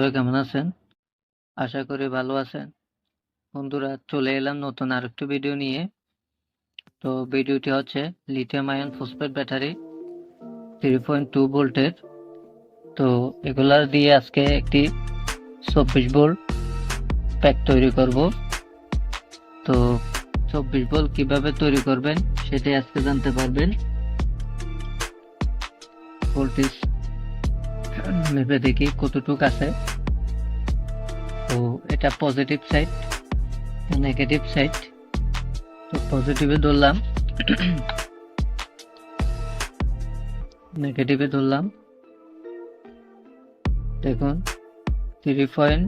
বন্ধুরা কেমন আছেন? আশা করি ভালো আছেন। বন্ধুরা চলে এলাম নতুন আরেকটি ভিডিও নিয়ে। তো ভিডিওটি হচ্ছে lithium ion phosphate battery three point two ভোল্টের তো এগুলার দিয়ে আজকে একটি চব্বিশ ভোল্ট প্যাক তৈরি করব। তো চব্বিশ ভোল্ট কীভাবে তৈরি করবেন সেটাই আজকে জানতে পারবেন। ভোল্টেজ মেপে দেখি কতটুক আছে। তো এটা পজিটিভ সাইড নেগেটিভ সাইড তো পজিটিভে ধরলাম। নেগেটিভে ধরলাম। দেখুন থ্রি পয়েন্ট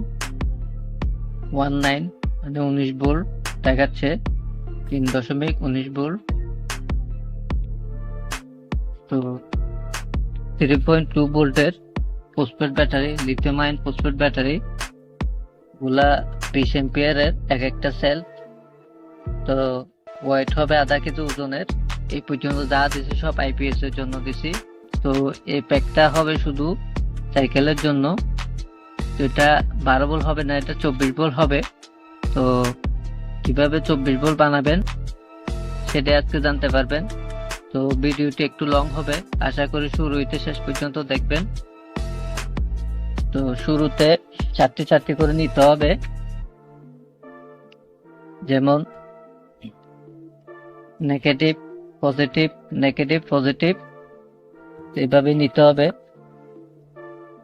ওয়ান নাইন মানে উনিশ ভোল্ট দেখাচ্ছে, তিন দশমিক উনিশ ভোল্ট তো থ্রি পয়েন্ট টু ভোল্টের phosphate battery lithium ion phosphate battery গুলা বিশ এম্পিয়ারের এক একটা সেল তো ওয়েট হবে আধা কেজি ওজনের। এই পর্যন্ত যা দিছি সব আইপিএস এর জন্য দিছি। তো এই প্যাকটা হবে শুধু সাইকেলের জন্য। তো এটা বারো বল হবে না, এটা চব্বিশ বল হবে। তো কীভাবে চব্বিশ বল বানাবেন সেটা আজকে জানতে পারবেন। তো ভিডিওটি একটু লং হবে। আশা করি শুরু হইতে শেষ পর্যন্ত দেখবেন। তো শুরুতে চারটি চারটি করে নিতে হবে। যেমন নেগেটিভ পজিটিভ নেগেটিভ পজিটিভ এইভাবে নিতে হবে।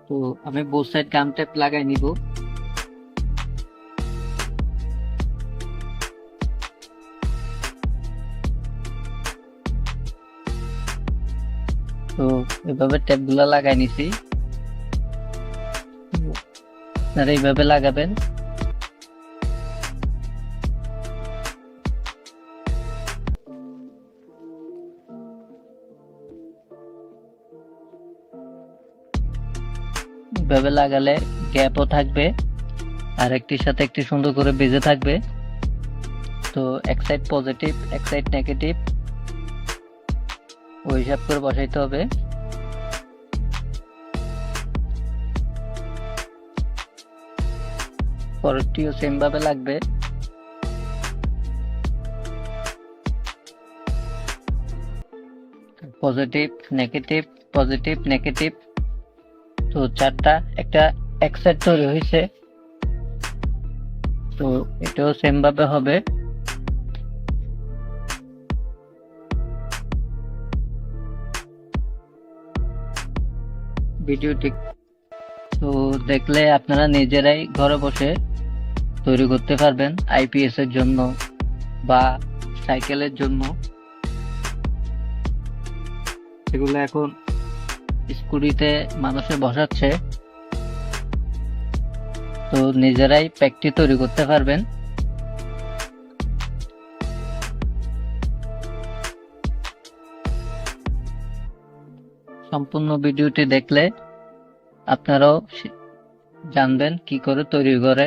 তো আমি বোথ সাইড গাম টেপ লাগাই নিব। তো এভাবে টেপগুলা লাগাই নিছি। আপনারা এইভাবে লাগাবেন। এইভাবে লাগালে গ্যাপও থাকবে আর একটির সাথে একটি সুন্দর করে বেজে থাকবে। তো এক সাইড পজিটিভ এক সাইড নেগেটিভ ওই হিসাব করে বসাইতে হবে। পরেরটিও সেম ভাবে লাগবে। পজিটিভ নেগেটিভ পজিটিভ নেগেটিভ তো চারটা, একটা এক সাইড তৈরি হয়েছে। তো এটাও সেম ভাবে হবে। ভিডিওটি তো দেখলে আপনারা নিজেরাই ঘরে বসে তৈরি করতে পারবেন আইপিএস এর জন্য বা সাইকেলের জন্য। এগুলো এখন স্কুটিতে মানুষে বসাচ্ছে। তো নিজেরাই প্যাকটি তৈরি করতে পারবেন। সম্পূর্ণ ভিডিওটি দেখলে আপনারাও জানবেন কি করে তৈরি করে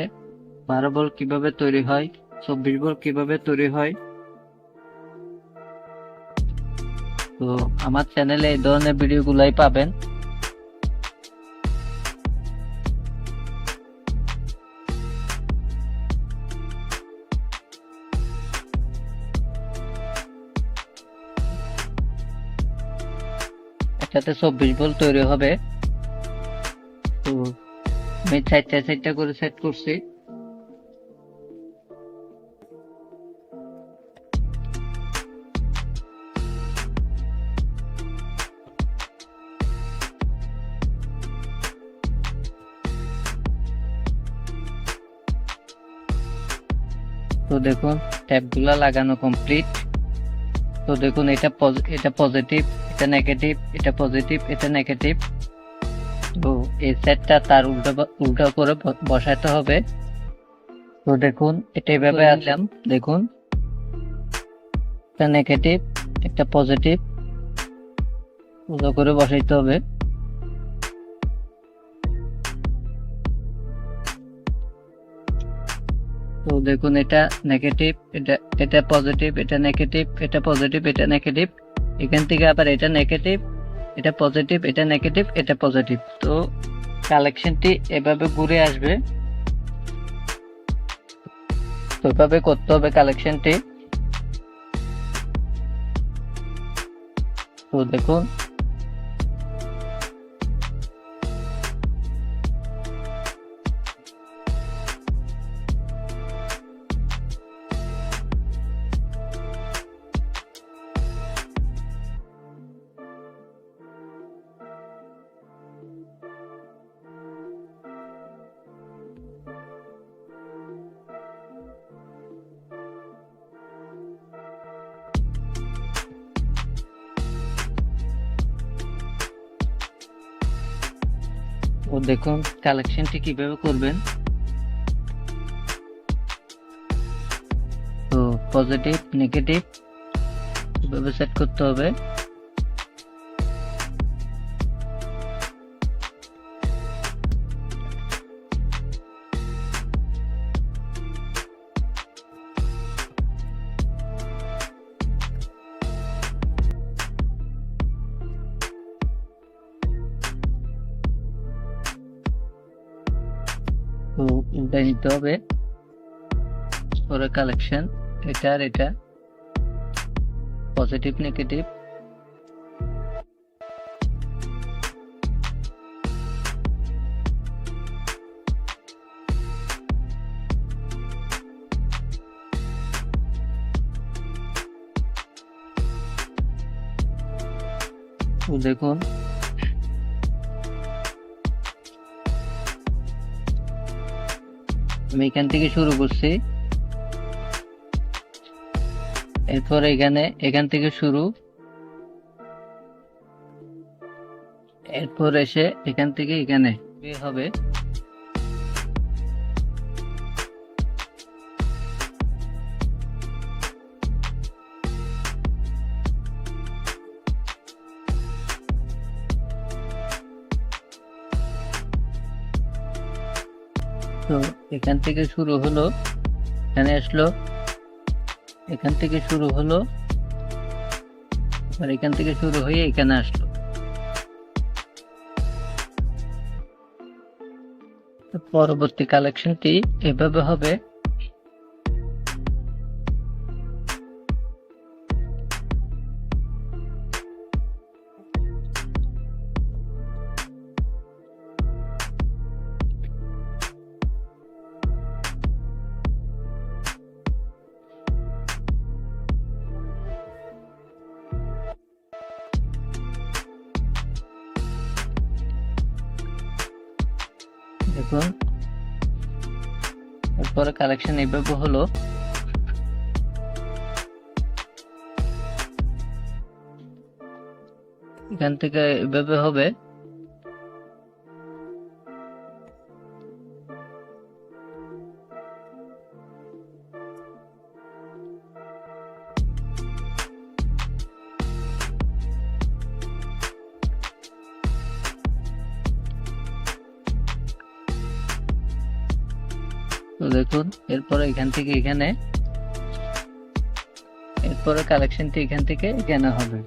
বারো বল কীভাবে তৈরি হয়? চব্বিশ বল কীভাবে তৈরি হয়? তো আমার চ্যানেলে এই ধরনের ভিডিও গুলাই পাবেন। একসাথে চব্বিশ বল তৈরি হবে। তো আমি চারটা চারটা করে সেট করছি। দেখুন ট্যাপগুলা লাগানো কমপ্লিট তো দেখুন এটা এটা পজিটিভ এটা নেগেটিভ এটা পজিটিভ এটা নেগেটিভ তো এই সেটটা তার উল্টো উল্টো করে বসাতে হবে। তো দেখুন এটা এভাবে আসলাম দেখুন। একটা নেগেটিভ একটা পজিটিভ উল্টো করে বসাইতে হবে। তো দেখুন, এটা নেগেটিভ এটা এটা পজিটিভ এটা নেগেটিভ এটা পজিটিভ এটা নেগেটিভ এখান থেকে আবার এটা নেগেটিভ এটা পজিটিভ এটা নেগেটিভ এটা পজিটিভ তো কালেকশনটি এভাবে ঘুরে আসবে। তো এভাবে করতে হবে কালেকশনটি তো দেখুন দেখুন কালেকশনটি কীভাবে করবেন। তো পজিটিভ নেগেটিভ কীভাবে সেট করতে হবে? নিতে হবে। পরে কালেকশন এটা আর এটা। পজিটিভ নেগেটিভ দেখুন আমি এখান থেকে শুরু করছি। এরপর এখানে, এখান থেকে শুরু। এরপর এসে এখান থেকে এখানে হবে। এখান থেকে শুরু হলো, এখানে আসলো, এখান থেকে শুরু হলো আর এখান থেকে শুরু হয়ে এখানে আসলো। পরবর্তী কালেকশনটি এভাবে হবে। কালেকশন এইভাবে হলো। এখান থেকে এভাবে হবে দেখুন এরপরে এখান থেকে এখানে এরপরে কালেকশনটি এখান থেকে এখানে হবে।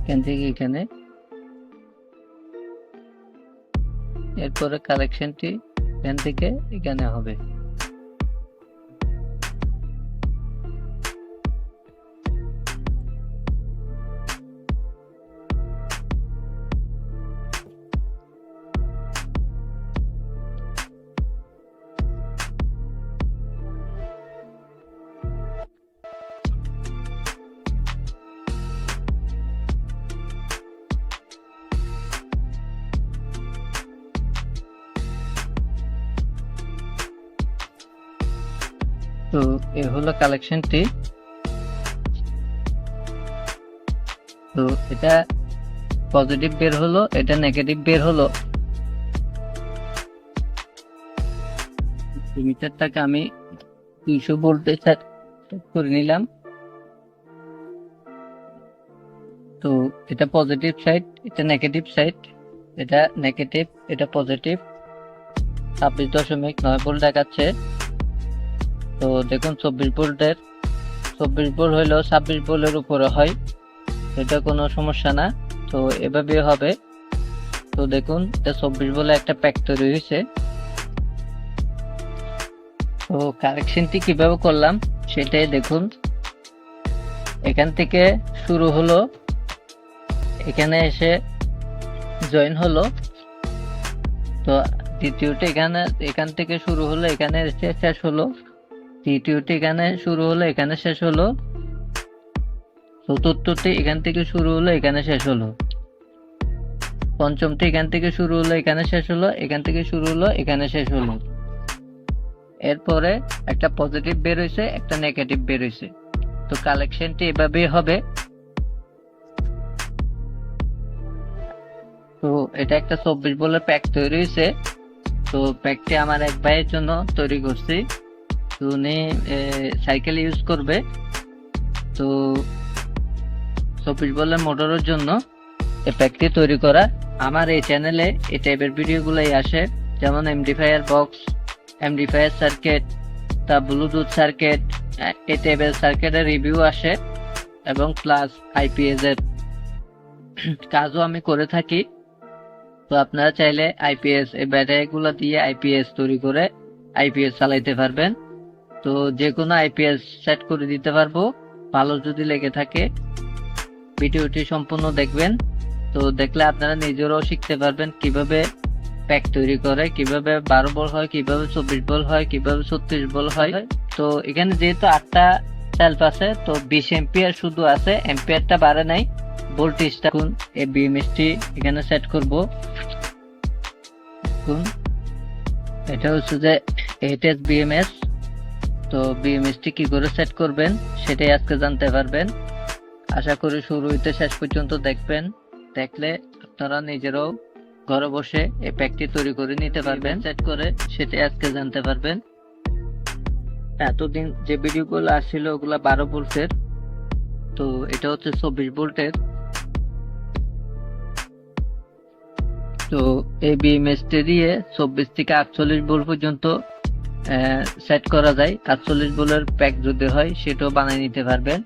এখান থেকে এখানে এরপরে কালেকশনটি এখান থেকে এখানে হবে। কালেকশনটি। তো এটা পজিটিভ বের হলো, এটা নেগেটিভ বের হলো। মিটারটাকে আমি দুইশো সেট করে নিলাম। তো এটা পজিটিভ সাইড এটা নেগেটিভ সাইড এটা নেগেটিভ এটা পজিটিভ ছাব্বিশ দশমিক নয় ভোল্ট দেখাচ্ছে। তো দেখুন, চব্বিশ ভোল্টের, চব্বিশ ভোল্ট হইলেও ছাব্বিশ ভোল্টের উপরে হয়, এটা কোনো সমস্যা না। তো এভাবে হবে। তো দেখুন, এটা চব্বিশ বলে একটা প্যাক তৈরি হয়েছে তো কারেকশনটি কীভাবে করলাম, সেটাই দেখুন। এখান থেকে শুরু হলো, এখানে এসে জয়েন হলো। তো দ্বিতীয়টা এখানে, এখান থেকে শুরু হলো, এখানে এসে শেষ হলো। তৃতীয়টি এখানে শুরু হলো, এখানে শেষ হলো। চতুর্থটি এখান থেকে শুরু হলো, এখানে শেষ হলো। পঞ্চমটি এখান থেকে শুরু হলো, এখানে শেষ হলো, এখান থেকে শুরু হলো, এখানে শেষ হলো। এরপরে একটা পজিটিভ বের হয়েছে, একটা নেগেটিভ বের হয়েছে। তো কালেকশনটি এভাবেই হবে। তো এটা একটা চব্বিশ বলের প্যাক তৈরি হয়েছে। তো প্যাকটি আমার এক ভাইয়ের জন্য তৈরি করছি। উনি সাইকেল ইউজ করবে। তো চব্বিশ বলের মোটরের জন্য প্যাকটি তৈরি করা। আমার এই চ্যানেলে এই টাইপের ভিডিওগুলোই আসে, যেমন এমডিফায়ার বক্স এমডিফায়ার সার্কিট তা ব্লুটুথ সার্কিট এই টাইপের সার্কিটের রিভিউ আসে, এবং প্লাস আইপিএস এর কাজও আমি করে থাকি। তো আপনারা চাইলে আইপিএস এই ব্যাটারিগুলো দিয়ে আইপিএস তৈরি করে আইপিএস চালাইতে পারবেন। তো যে কোনো আইপিএস সেট করে দিতে পারব। ভালো যদি লেগে থাকে, ভিডিওটি সম্পূর্ণ দেখবেন। তো দেখলে আপনারা নিজেরাও শিখতে পারবেন কীভাবে প্যাক তৈরি করে, কীভাবে বারো বল হয়, কীভাবে চব্বিশ বল হয়, কীভাবে ছত্রিশ বল হয়। তো এখানে যেহেতু আটটা সেলফ আছে, তো বিশ এম্পিয়ার শুধু আছে এম্পিয়ারটা বাড়ে নাই। ভোল্টেজটা কোন এই বিএমএসটি এখানে সেট করব। এটা হচ্ছে যে এইচএস বিএমএস তো বিএমএসটি কি করে সেট করবেন, সেটাই আজকে জানতে পারবেন। আশা করি শুরু হইতে শেষ পর্যন্ত দেখবেন। দেখলে আপনারা নিজেরাও ঘরে বসে এই প্যাকটি তৈরি করে নিতে পারবেন সেট করে সেটাই আজকে জানতে পারবেন। এতদিন যে ভিডিওগুলো আসছিল, ওগুলা বারো ভোল্টের। তো এটা হচ্ছে চব্বিশ ভোল্টের। তো এই বিএমএসটি দিয়ে চব্বিশ থেকে আটচল্লিশ ভোল্ট পর্যন্ত সেট করা যায়। আটচল্লিশ ভোল্টের প্যাক যদি হয়, সেটাও বানিয়ে নিতে পারবেন।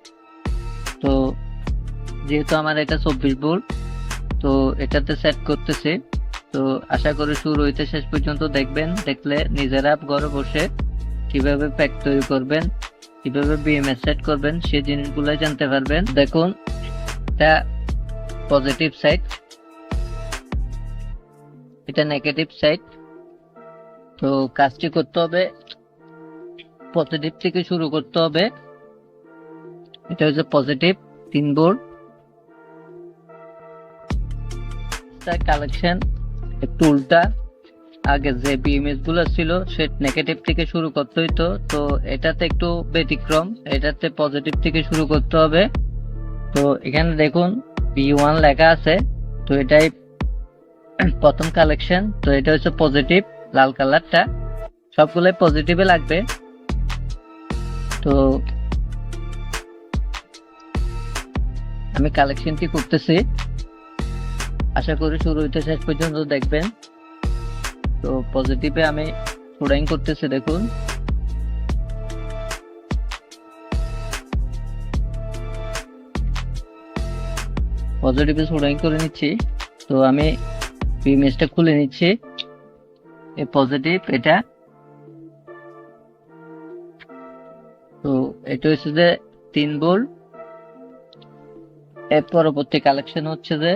তো যেহেতু আমার এটা চব্বিশ ভোল্ট তো এটাতে সেট করতেছে। তো আশা করি শুরু হইতে শেষ পর্যন্ত দেখবেন। দেখলে নিজেরা ঘরে বসে কীভাবে প্যাক তৈরি করবেন, কীভাবে বিএমএস সেট করবেন, সেই জিনিসগুলো জানতে পারবেন। দেখুন, এটা পজিটিভ সাইড এটা নেগেটিভ সাইড তো কাজটি করতে হবে। পজিটিভ থেকে শুরু করতে হবে। এটা হচ্ছে পজিটিভ, তিন বোর্ড। কালেকশন একটু উল্টা। আগে যে বিএমএসগুলো ছিল, সে নেগেটিভ থেকে শুরু করতে হইতো। তো এটাতে একটু ব্যতিক্রম, এটাতে পজিটিভ থেকে শুরু করতে হবে। তো এখানে দেখুন বি ওয়ান লেখা আছে। তো এটাই প্রথম কালেকশন। তো এটা হচ্ছে পজিটিভ লাল কালারটা, সবগুলোই পজিটিভে লাগবে। তো আমি কালেকশনটি করতেছি। আশা করি শুরু হইতে শেষ পর্যন্ত দেখবেন। তো পজিটিভে আমি ফোর্ডাইং করতেছি, দেখুন। পজিটিভে ফোর্ডাইং করে নিচ্ছি। তো আমি ইমেজটা খুলে নিচ্ছি। পজিটিভ এটা তো এটা হচ্ছে যে তিন বোল্ট এর পরবর্তী কালেকশন হচ্ছে যে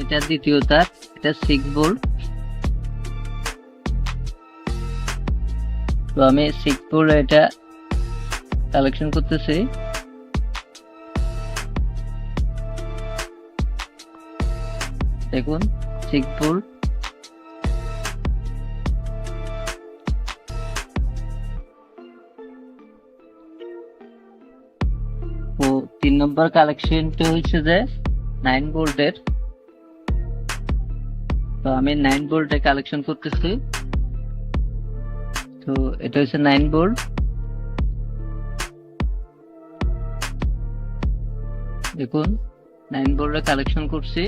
এটা দ্বিতীয় তার, এটা সিক্স বোল্ট তো আমি সিক্স বোল্ট এটা কালেকশন করতেছি। দেখুন বোল্ট তো তিন নম্বর কালেকশনটা হচ্ছে যে নাইন ভোল্টের তো আমি নাইন ভোল্টে কালেকশন করতেছি। তো এটা হচ্ছে নাইন ভোল্ট দেখুন নাইন বোল্টে কালেকশন করছি।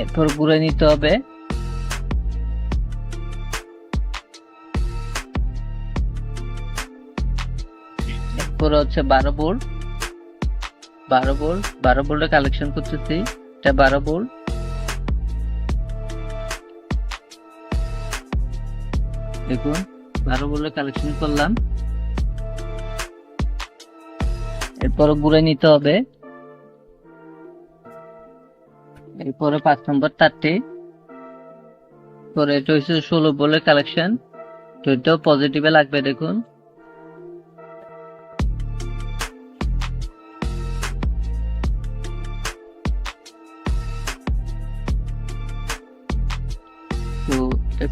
এরপর ঘুরে নিতে হবে। এরপর হচ্ছে বারো বোল্ট বারো বোল্ট বারো বোল্টে কালেকশন করতেছি। এটা বারো বোল্ট দেখুন, বারো বোল্টে কালেকশন করলাম। এরপর ঘুরে নিতে হবে। এরপরে পাঁচ নম্বর তারটি পরে এটা হচ্ছে ষোলো বলের কালেকশন তো এটাও পজিটিভে লাগবে, দেখুন।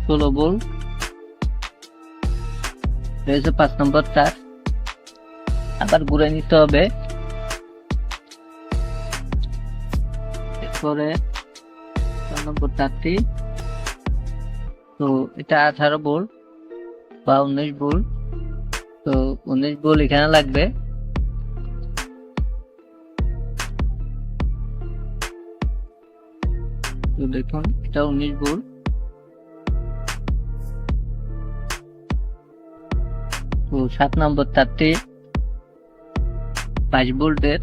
তো বল। পাঁচ নম্বর তার আবার ঘুরে নিতে হবে। ছয় নম্বর তো এটা আঠারো বোল বা উনিশ বোল। তো উনিশ বোল এখানে লাগবে। তো দেখুন, এটা উনিশ বোল। তো সাত নম্বর তারটি বাইশ ভোল্টের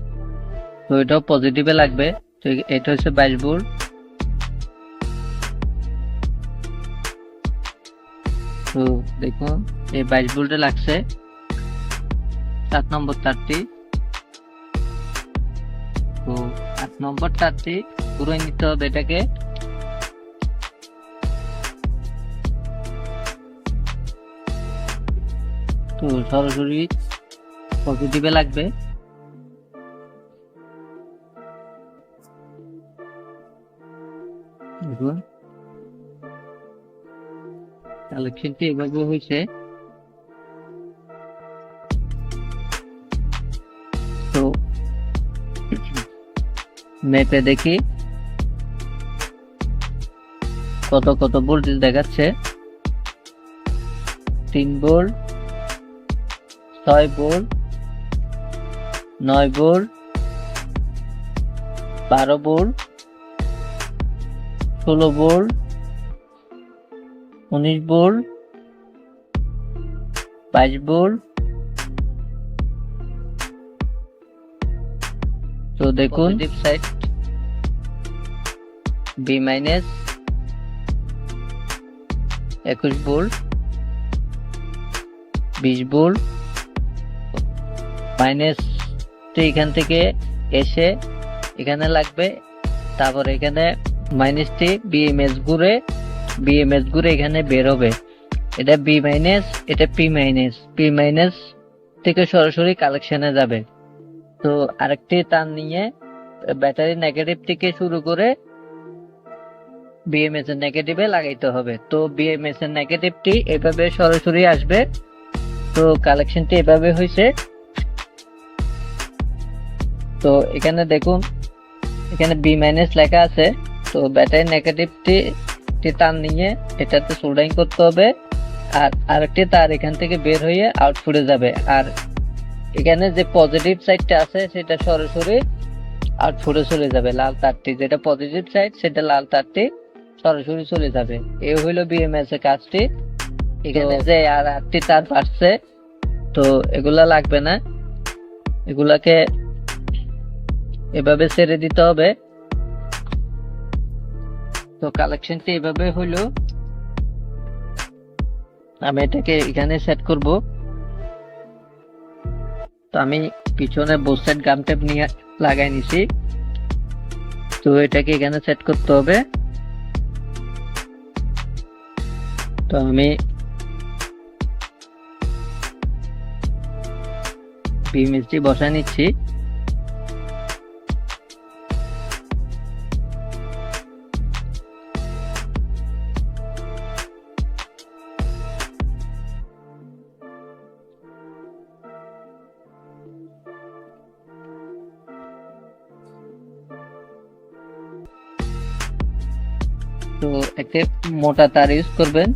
তো এটাও পজিটিভে লাগবে। তো এটা হচ্ছে বাইশ ভোল্ট তো দেখুন, এই বাইশ ভোল্টে লাগছে সাত নম্বর তারটি। তো আট নম্বর তারটি পুরো নিতে হবে এটাকে। তো সরাসরি পজিটিভে লাগবে। দেখুন কালেকশনটি এভাবে হয়েছে। তো ম্যাপে দেখি কত কত ভোল্টেজ দেখাচ্ছে। তিন ভোল্ট ছয় ভোল্ট নয় ভোল্ট বারো ভোল্ট ষোলো ভোল্ট উনিশ ভোল্ট বাইশ ভোল্ট তো দেখুন সাইড বি মাইনাস একুশ ভোল্ট বিশ ভোল্ট মাইনাস এখান থেকে এসে এখানে লাগবে তারপর এখানে মাইনাসটি বিএমএস ঘুরে বিএমএস ঘুরে এখানে বের হবে। এটা বি মাইনাস এটা পি মাইনাস পি মাইনাস থেকে সরাসরি কালেকশনে যাবে। তো আরেকটি তার নিয়ে ব্যাটারি নেগেটিভ থেকে শুরু করে বিএমএস এর নেগেটিভে লাগাইতে হবে। তো বিএমএস এর নেগেটিভটি এভাবে সরাসরি আসবে। তো কালেকশনটি এভাবে হয়েছে তো এখানে দেখুন, এখানে বি মাইনাস লেখা আছে। তো ব্যাটারি নেগেটিভটি তার নিয়ে এটাতে সোল্ডারিং করতে হবে। আর আরেকটি তার এখান থেকে বের হয়ে আউটপুটে যাবে। আর এখানে যে পজিটিভ সাইডটা আছে, সেটা সরাসরি আউটপুটে চলে যাবে লাল তারটি। যেটা পজিটিভ সাইড সেটা লাল তারটি সরাসরি চলে যাবে। এ হইল বিএমএস এর কাজটি। এখানে যে আর আটটি তার পাচ্ছে তো এগুলা লাগবে না। এগুলাকে এভাবে ছেড়ে দিতে হবে। তো কালেকশনটি এভাবে হইল আমি এটাকে এখানে সেট করব। তো আমি পিছনে বোস্টেড গাম টেপ নিয়ে লাগাই নিছি। তো এটাকে এখানে সেট করতে হবে। তো আমি পিএমএসটি বসা নিচ্ছি। তো একটা মোটা তার ইউজ করবেন।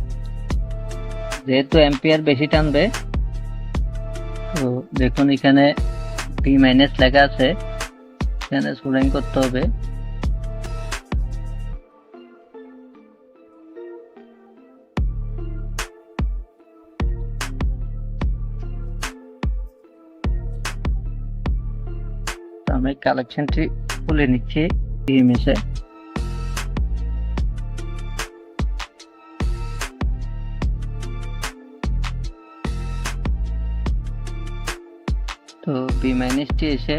যেহেতু এম্পিয়ার বেশি টানবে, তো দেখুন এখানে পি মাইনাস লেখা আছে। এখানে সোল্ডারিং করতে হবে। আমি কালেকশনটি খুলে নিচ্ছি ডিএমএস বি মাইনাসটি এসে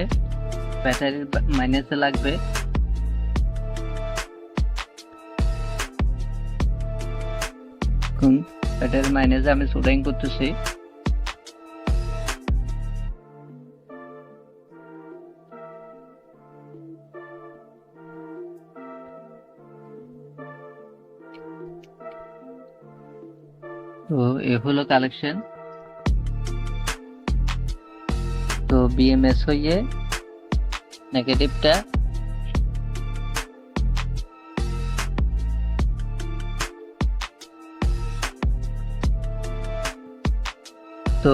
ব্যাটারির মাইনাসে লাগবে। ব্যাটারির মাইনাসে আমি সোল্ডারিং করতেছি। তো এ হলো কালেকশন বিএমএস হইয়ে নেগেটিভটা তো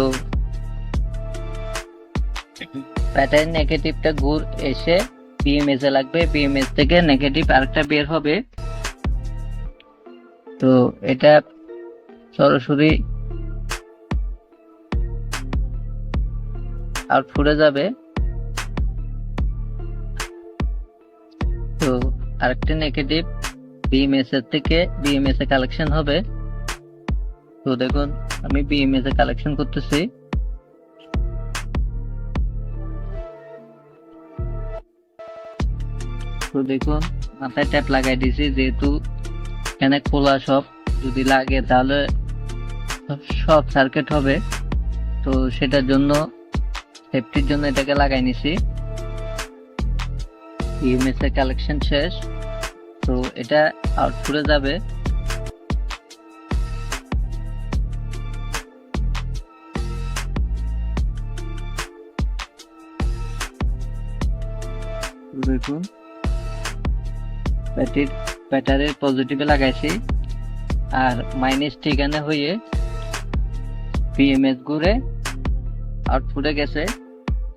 প্যাটার্ন নেগেটিভটা ঘুর এসে বিএমএস এ লাগবে। বিএমএস থেকে নেগেটিভ আরেকটা বের হবে। তো এটা সরাসরি আউটপুটে যাবে। তো আরেকটা নেগেটিভ বিএমএস এর থেকে বিএমএস এ কালেকশন হবে। তো দেখুন, আমি বিএমএস এ কালেকশন করতেছি। তো দেখুন, মাথায় ট্যাপ লাগাই দিছি যেহেতু এখানে খোলা সব। যদি লাগে তাহলে সব সার্কিট হবে। তো সেটার জন্য সেফটির জন্য এটাকে লাগাই নিছি। ইএমএস এর কালেকশন শেষ। তো এটা আউটপুটে যাবে। দেখুন। ব্যাটারির ব্যাটারির পজিটিভে লাগাইছি। আর মাইনাস ঠিকানা হয়ে পিএমএস ঘুরে আউটপুটে গেছে।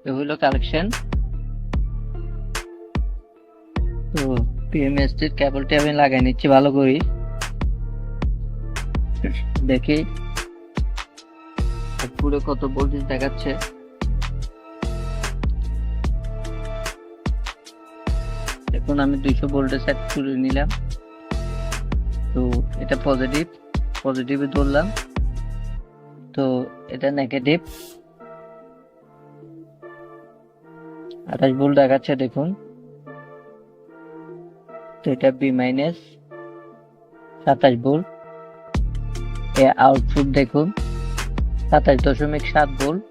এ হইল কালেকশন তো পিএমএস টির কেবলটি আমি লাগাই নিচ্ছি ভালো করি দেখি। আউটপুটে কত ভোল্টেজ দেখাচ্ছে। দেখুন আমি দুইশো ভোল্টে সেট করে নিলাম। তো এটা পজিটিভ পজিটিভে ধরলাম। তো এটা নেগেটিভ আঠাশ ভোল্ট দেখাচ্ছে, দেখুন। তো এটা বি মাইনাস সাতাশ ভোল্ট এ আউটপুট দেখুন, সাতাশ দশমিক সাত ভোল্ট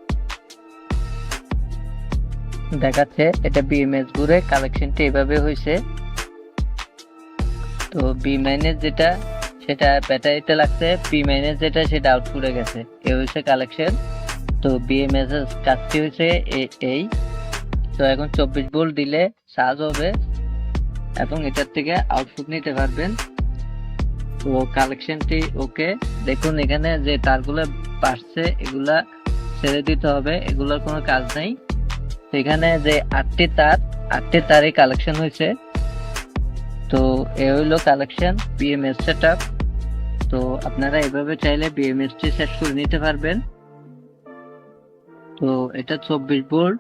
দেখাচ্ছে, এটা বিএমএস ঘুরে কালেকশনটা এভাবে হয়েছে তো বি মাইনাস যেটা, সেটা ব্যাটারিতে লাগছে পি মাইনাস যেটা, সেটা আউটপুটে গেছে। এ হয়েছে কালেকশন তো বিএমএস এর কাজটি হয়েছে এই। তো এখন চব্বিশ বোল্ট দিলে চার্জ হবে এবং এটার থেকে আউটপুট নিতে পারবেন। তো কালেকশনটি ওকে দেখুন এখানে যে তারগুলো বাড়ছে, এগুলা ছেড়ে দিতে হবে, এগুলোর কোনো কাজ নেই। এখানে যে আটটি তার, আটটি তারই কালেকশন হয়েছে। তো এ হইল কালেকশন বিএমএস সেট তো আপনারা এভাবে চাইলে বিএমএস টি সেট করে নিতে পারবেন। তো এটা চব্বিশ ভোল্ট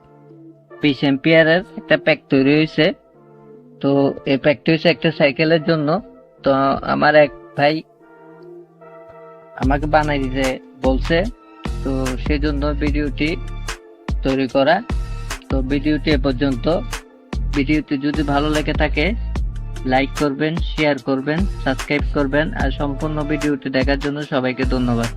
বিশ এম্পিয়ারের একটা প্যাক তৈরি হয়েছে তো এই প্যাকটি হয়েছে একটা সাইকেলের জন্য। তো আমার এক ভাই আমাকে বানাই দিতে বলছে। তো সেই জন্য ভিডিওটি তৈরি করা। তো ভিডিওটি এ পর্যন্ত। ভিডিওটি যদি ভালো লেগে থাকে লাইক করবেন শেয়ার করবেন সাবস্ক্রাইব করবেন। আর সম্পূর্ণ ভিডিওটি দেখার জন্য সবাইকে ধন্যবাদ।